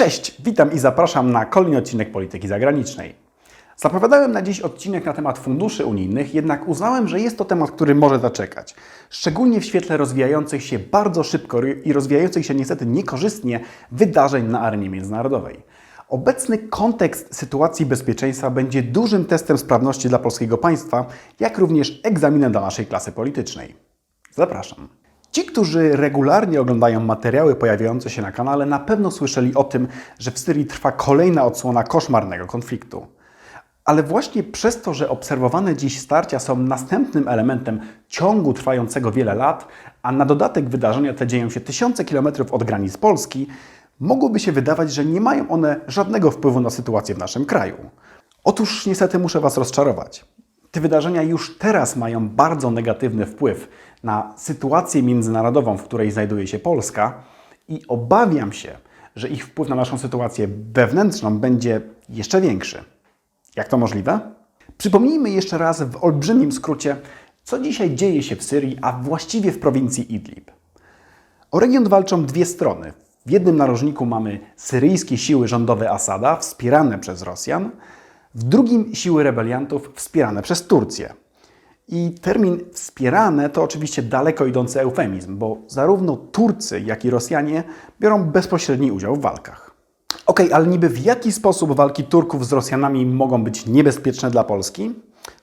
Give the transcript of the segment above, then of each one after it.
Cześć, witam i zapraszam na kolejny odcinek Polityki Zagranicznej. Zapowiadałem na dziś odcinek na temat funduszy unijnych, jednak uznałem, że jest to temat, który może zaczekać. Szczególnie w świetle rozwijających się bardzo szybko i rozwijających się niestety niekorzystnie wydarzeń na arenie międzynarodowej. Obecny kontekst sytuacji bezpieczeństwa będzie dużym testem sprawności dla polskiego państwa, jak również egzaminem dla naszej klasy politycznej. Zapraszam. Ci, którzy regularnie oglądają materiały pojawiające się na kanale, na pewno słyszeli o tym, że w Syrii trwa kolejna odsłona koszmarnego konfliktu. Ale właśnie przez to, że obserwowane dziś starcia są następnym elementem ciągu trwającego wiele lat, a na dodatek wydarzenia te dzieją się tysiące kilometrów od granic Polski, mogłoby się wydawać, że nie mają one żadnego wpływu na sytuację w naszym kraju. Otóż niestety muszę Was rozczarować. Te wydarzenia już teraz mają bardzo negatywny wpływ na sytuację międzynarodową, w której znajduje się Polska i obawiam się, że ich wpływ na naszą sytuację wewnętrzną będzie jeszcze większy. Jak to możliwe? Przypomnijmy jeszcze raz w olbrzymim skrócie, co dzisiaj dzieje się w Syrii, a właściwie w prowincji Idlib. O region walczą dwie strony. W jednym narożniku mamy syryjskie siły rządowe Asada, wspierane przez Rosjan, w drugim siły rebeliantów wspierane przez Turcję. I termin wspierane to oczywiście daleko idący eufemizm, bo zarówno Turcy, jak i Rosjanie biorą bezpośredni udział w walkach. Okej, ale niby w jaki sposób walki Turków z Rosjanami mogą być niebezpieczne dla Polski?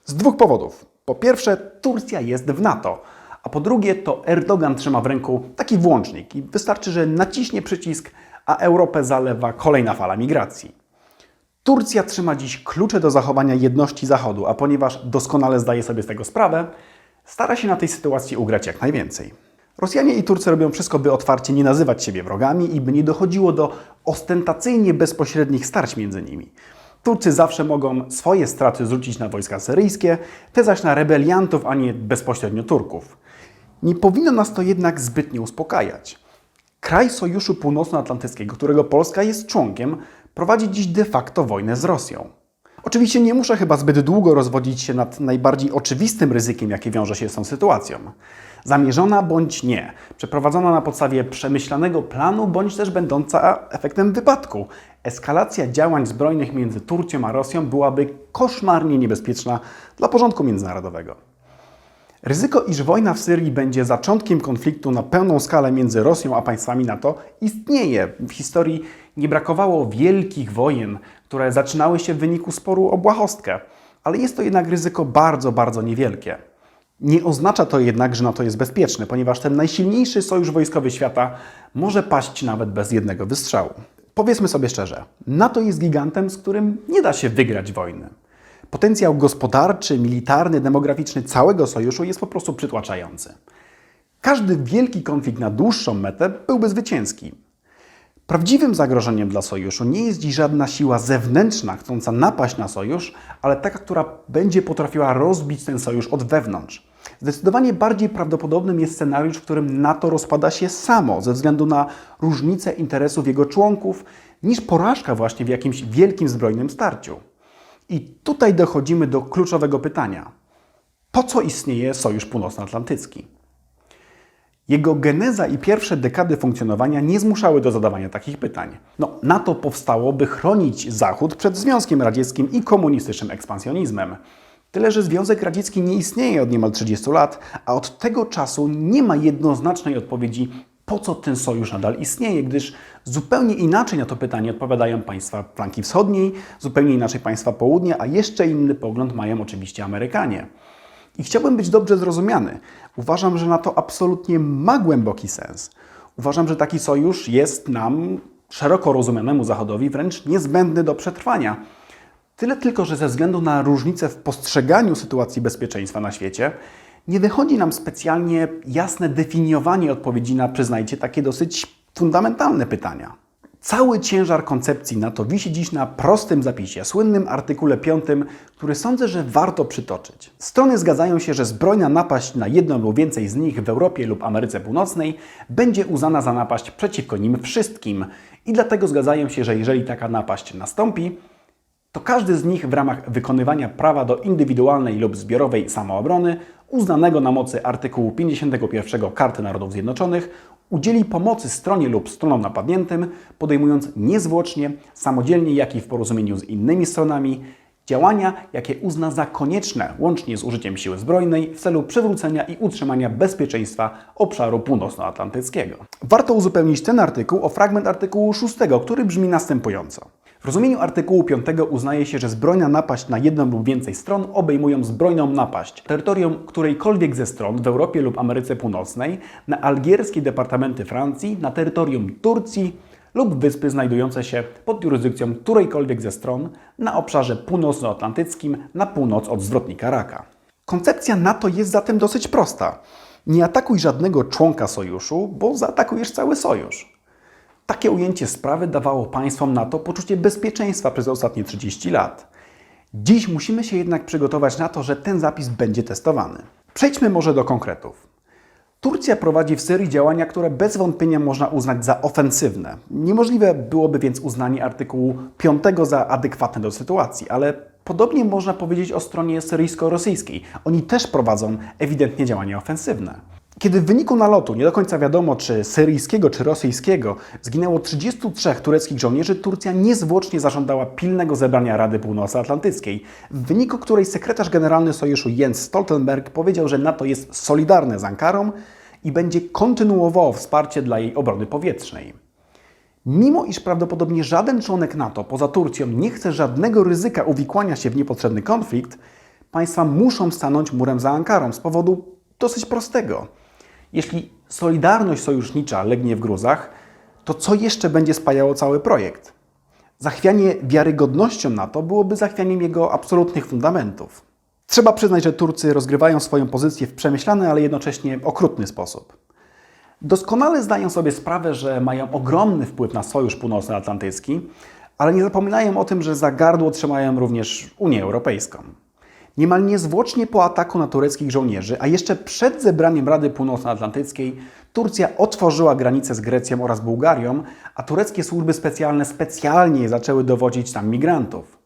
Z dwóch powodów. Po pierwsze, Turcja jest w NATO, a po drugie, to Erdogan trzyma w ręku taki włącznik i wystarczy, że naciśnie przycisk, a Europę zalewa kolejna fala migracji. Turcja trzyma dziś klucze do zachowania jedności Zachodu, a ponieważ doskonale zdaje sobie z tego sprawę, stara się na tej sytuacji ugrać jak najwięcej. Rosjanie i Turcy robią wszystko, by otwarcie nie nazywać siebie wrogami i by nie dochodziło do ostentacyjnie bezpośrednich starć między nimi. Turcy zawsze mogą swoje straty zrzucić na wojska syryjskie, te zaś na rebeliantów, a nie bezpośrednio Turków. Nie powinno nas to jednak zbytnio uspokajać. Kraj Sojuszu Północnoatlantyckiego, którego Polska jest członkiem, prowadzi dziś de facto wojnę z Rosją. Oczywiście nie muszę chyba zbyt długo rozwodzić się nad najbardziej oczywistym ryzykiem, jakie wiąże się z tą sytuacją. Zamierzona bądź nie, przeprowadzona na podstawie przemyślanego planu, bądź też będąca efektem wypadku. Eskalacja działań zbrojnych między Turcją a Rosją byłaby koszmarnie niebezpieczna dla porządku międzynarodowego. Ryzyko, iż wojna w Syrii będzie zaczątkiem konfliktu na pełną skalę między Rosją a państwami NATO, istnieje. W historii nie brakowało wielkich wojen, które zaczynały się w wyniku sporu o błahostkę, ale jest to jednak ryzyko bardzo, bardzo niewielkie. Nie oznacza to jednak, że NATO jest bezpieczne, ponieważ ten najsilniejszy sojusz wojskowy świata może paść nawet bez jednego wystrzału. Powiedzmy sobie szczerze, NATO jest gigantem, z którym nie da się wygrać wojny. Potencjał gospodarczy, militarny, demograficzny całego sojuszu jest po prostu przytłaczający. Każdy wielki konflikt na dłuższą metę byłby zwycięski. Prawdziwym zagrożeniem dla sojuszu nie jest dziś żadna siła zewnętrzna chcąca napaść na sojusz, ale taka, która będzie potrafiła rozbić ten sojusz od wewnątrz. Zdecydowanie bardziej prawdopodobnym jest scenariusz, w którym NATO rozpada się samo ze względu na różnice interesów jego członków, niż porażka właśnie w jakimś wielkim zbrojnym starciu. I tutaj dochodzimy do kluczowego pytania: po co istnieje Sojusz Północnoatlantycki? Jego geneza i pierwsze dekady funkcjonowania nie zmuszały do zadawania takich pytań. No, NATO powstało, by chronić Zachód przed Związkiem Radzieckim i komunistycznym ekspansjonizmem. Tyle, że Związek Radziecki nie istnieje od niemal 30 lat, a od tego czasu nie ma jednoznacznej odpowiedzi, po co ten sojusz nadal istnieje, gdyż zupełnie inaczej na to pytanie odpowiadają państwa flanki wschodniej, zupełnie inaczej państwa południa, a jeszcze inny pogląd mają oczywiście Amerykanie. I chciałbym być dobrze zrozumiany. Uważam, że na to absolutnie ma głęboki sens. Uważam, że taki sojusz jest nam, szeroko rozumianemu Zachodowi, wręcz niezbędny do przetrwania. Tyle tylko, że ze względu na różnice w postrzeganiu sytuacji bezpieczeństwa na świecie, nie wychodzi nam specjalnie jasne definiowanie odpowiedzi na, przyznajcie, takie dosyć fundamentalne pytania. Cały ciężar koncepcji NATO wisi dziś na prostym zapisie, słynnym artykule 5, który sądzę, że warto przytoczyć. Strony zgadzają się, że zbrojna napaść na jedną lub więcej z nich w Europie lub Ameryce Północnej będzie uznana za napaść przeciwko nim wszystkim i dlatego zgadzają się, że jeżeli taka napaść nastąpi, to każdy z nich w ramach wykonywania prawa do indywidualnej lub zbiorowej samoobrony, uznanego na mocy artykułu 51 Karty Narodów Zjednoczonych, udzieli pomocy stronie lub stronom napadniętym, podejmując niezwłocznie, samodzielnie, jak i w porozumieniu z innymi stronami, działania, jakie uzna za konieczne, łącznie z użyciem siły zbrojnej, w celu przywrócenia i utrzymania bezpieczeństwa obszaru północnoatlantyckiego. Warto uzupełnić ten artykuł o fragment artykułu 6, który brzmi następująco. W rozumieniu artykułu 5 uznaje się, że zbrojna napaść na jedną lub więcej stron obejmują zbrojną napaść terytorium którejkolwiek ze stron w Europie lub Ameryce Północnej, na algierskie departamenty Francji, na terytorium Turcji lub wyspy znajdujące się pod jurysdykcją którejkolwiek ze stron na obszarze północnoatlantyckim na północ od zwrotnika Raka. Koncepcja NATO jest zatem dosyć prosta. Nie atakuj żadnego członka sojuszu, bo zaatakujesz cały sojusz. Takie ujęcie sprawy dawało państwom NATO poczucie bezpieczeństwa przez ostatnie 30 lat. Dziś musimy się jednak przygotować na to, że ten zapis będzie testowany. Przejdźmy może do konkretów. Turcja prowadzi w Syrii działania, które bez wątpienia można uznać za ofensywne. Niemożliwe byłoby więc uznanie artykułu 5 za adekwatne do sytuacji, ale podobnie można powiedzieć o stronie syryjsko-rosyjskiej. Oni też prowadzą ewidentnie działania ofensywne. Kiedy w wyniku nalotu, nie do końca wiadomo czy syryjskiego czy rosyjskiego, zginęło 33 tureckich żołnierzy, Turcja niezwłocznie zażądała pilnego zebrania Rady Północnoatlantyckiej, w wyniku której sekretarz generalny sojuszu Jens Stoltenberg powiedział, że NATO jest solidarne z Ankarą i będzie kontynuowało wsparcie dla jej obrony powietrznej. Mimo iż prawdopodobnie żaden członek NATO poza Turcją nie chce żadnego ryzyka uwikłania się w niepotrzebny konflikt, państwa muszą stanąć murem za Ankarą z powodu dosyć prostego. Jeśli solidarność sojusznicza legnie w gruzach, to co jeszcze będzie spajało cały projekt? Zachwianie wiarygodnością NATO byłoby zachwianiem jego absolutnych fundamentów. Trzeba przyznać, że Turcy rozgrywają swoją pozycję w przemyślany, ale jednocześnie okrutny sposób. Doskonale zdają sobie sprawę, że mają ogromny wpływ na Sojusz Północnoatlantycki, ale nie zapominają o tym, że za gardło trzymają również Unię Europejską. Niemal niezwłocznie po ataku na tureckich żołnierzy, a jeszcze przed zebraniem Rady Północnoatlantyckiej, Turcja otworzyła granice z Grecją oraz Bułgarią, a tureckie służby specjalne specjalnie zaczęły dowodzić tam migrantów.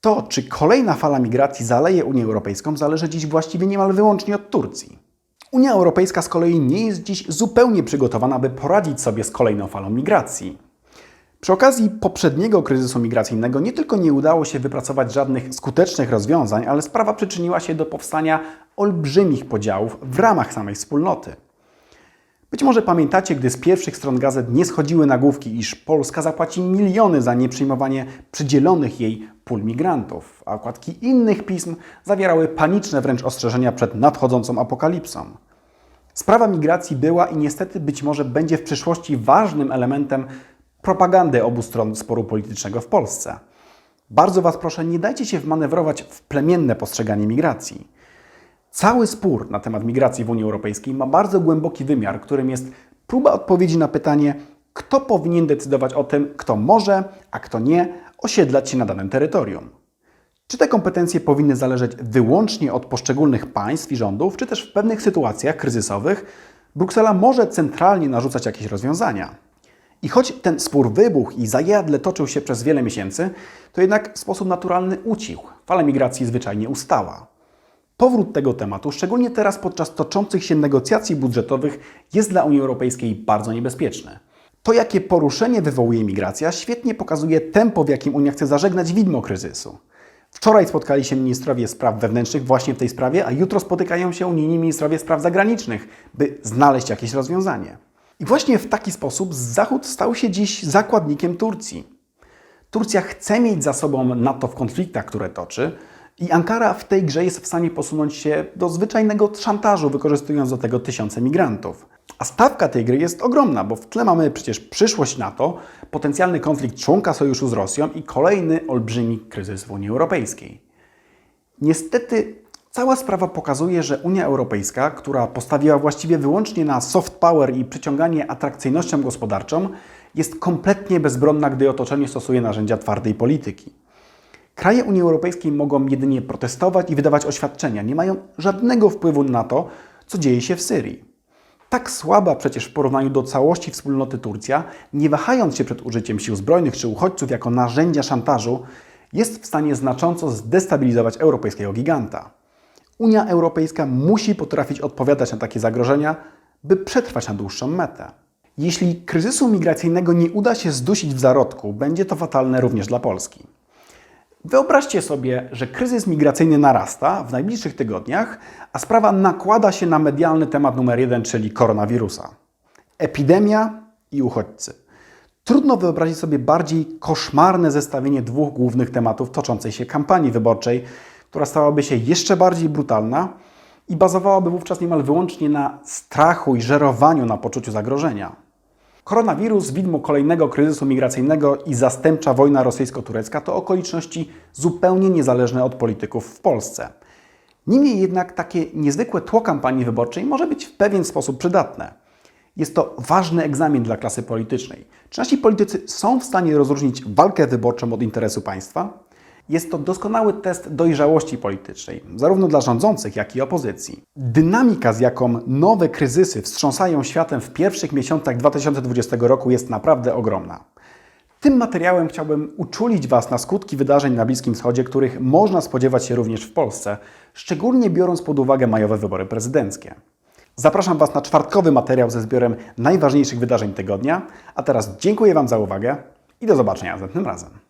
To, czy kolejna fala migracji zaleje Unię Europejską, zależy dziś właściwie niemal wyłącznie od Turcji. Unia Europejska z kolei nie jest dziś zupełnie przygotowana, by poradzić sobie z kolejną falą migracji. Przy okazji poprzedniego kryzysu migracyjnego nie tylko nie udało się wypracować żadnych skutecznych rozwiązań, ale sprawa przyczyniła się do powstania olbrzymich podziałów w ramach samej wspólnoty. Być może pamiętacie, gdy z pierwszych stron gazet nie schodziły nagłówki, iż Polska zapłaci miliony za nieprzyjmowanie przydzielonych jej pól migrantów, a okładki innych pism zawierały paniczne wręcz ostrzeżenia przed nadchodzącą apokalipsą. Sprawa migracji była i niestety być może będzie w przyszłości ważnym elementem propagandy obu stron sporu politycznego w Polsce. Bardzo Was proszę, nie dajcie się wmanewrować w plemienne postrzeganie migracji. Cały spór na temat migracji w Unii Europejskiej ma bardzo głęboki wymiar, którym jest próba odpowiedzi na pytanie, kto powinien decydować o tym, kto może, a kto nie osiedlać się na danym terytorium. Czy te kompetencje powinny zależeć wyłącznie od poszczególnych państw i rządów, czy też w pewnych sytuacjach kryzysowych Bruksela może centralnie narzucać jakieś rozwiązania? I choć ten spór wybuchł i zajadle toczył się przez wiele miesięcy, to jednak w sposób naturalny ucichł. Fala migracji zwyczajnie ustała. Powrót tego tematu, szczególnie teraz podczas toczących się negocjacji budżetowych, jest dla Unii Europejskiej bardzo niebezpieczny. To, jakie poruszenie wywołuje migracja, świetnie pokazuje tempo, w jakim Unia chce zażegnać widmo kryzysu. Wczoraj spotkali się ministrowie spraw wewnętrznych właśnie w tej sprawie, a jutro spotykają się unijni ministrowie spraw zagranicznych, by znaleźć jakieś rozwiązanie. I właśnie w taki sposób Zachód stał się dziś zakładnikiem Turcji. Turcja chce mieć za sobą NATO w konfliktach, które toczy, i Ankara w tej grze jest w stanie posunąć się do zwyczajnego szantażu, wykorzystując do tego tysiące migrantów. A stawka tej gry jest ogromna, bo w tle mamy przecież przyszłość NATO, potencjalny konflikt członka sojuszu z Rosją i kolejny olbrzymi kryzys w Unii Europejskiej. Niestety Cała sprawa pokazuje, że Unia Europejska, która postawiła właściwie wyłącznie na soft power i przyciąganie atrakcyjnością gospodarczą, jest kompletnie bezbronna, gdy otoczenie stosuje narzędzia twardej polityki. Kraje Unii Europejskiej mogą jedynie protestować i wydawać oświadczenia, nie mają żadnego wpływu na to, co dzieje się w Syrii. Tak słaba przecież w porównaniu do całości wspólnoty Turcja, nie wahając się przed użyciem sił zbrojnych czy uchodźców jako narzędzia szantażu, jest w stanie znacząco zdestabilizować europejskiego giganta. Unia Europejska musi potrafić odpowiadać na takie zagrożenia, by przetrwać na dłuższą metę. Jeśli kryzysu migracyjnego nie uda się zdusić w zarodku, będzie to fatalne również dla Polski. Wyobraźcie sobie, że kryzys migracyjny narasta w najbliższych tygodniach, a sprawa nakłada się na medialny temat numer jeden, czyli koronawirusa. Epidemia i uchodźcy. Trudno wyobrazić sobie bardziej koszmarne zestawienie dwóch głównych tematów toczącej się kampanii wyborczej, która stałaby się jeszcze bardziej brutalna i bazowałaby wówczas niemal wyłącznie na strachu i żerowaniu na poczuciu zagrożenia. Koronawirus, widmo kolejnego kryzysu migracyjnego i zastępcza wojna rosyjsko-turecka to okoliczności zupełnie niezależne od polityków w Polsce. Niemniej jednak takie niezwykłe tło kampanii wyborczej może być w pewien sposób przydatne. Jest to ważny egzamin dla klasy politycznej. Czy nasi politycy są w stanie rozróżnić walkę wyborczą od interesu państwa? Jest to doskonały test dojrzałości politycznej, zarówno dla rządzących, jak i opozycji. Dynamika, z jaką nowe kryzysy wstrząsają światem w pierwszych miesiącach 2020 roku, jest naprawdę ogromna. Tym materiałem chciałbym uczulić Was na skutki wydarzeń na Bliskim Wschodzie, których można spodziewać się również w Polsce, szczególnie biorąc pod uwagę majowe wybory prezydenckie. Zapraszam Was na czwartkowy materiał ze zbiorem najważniejszych wydarzeń tygodnia, a teraz dziękuję Wam za uwagę i do zobaczenia następnym razem.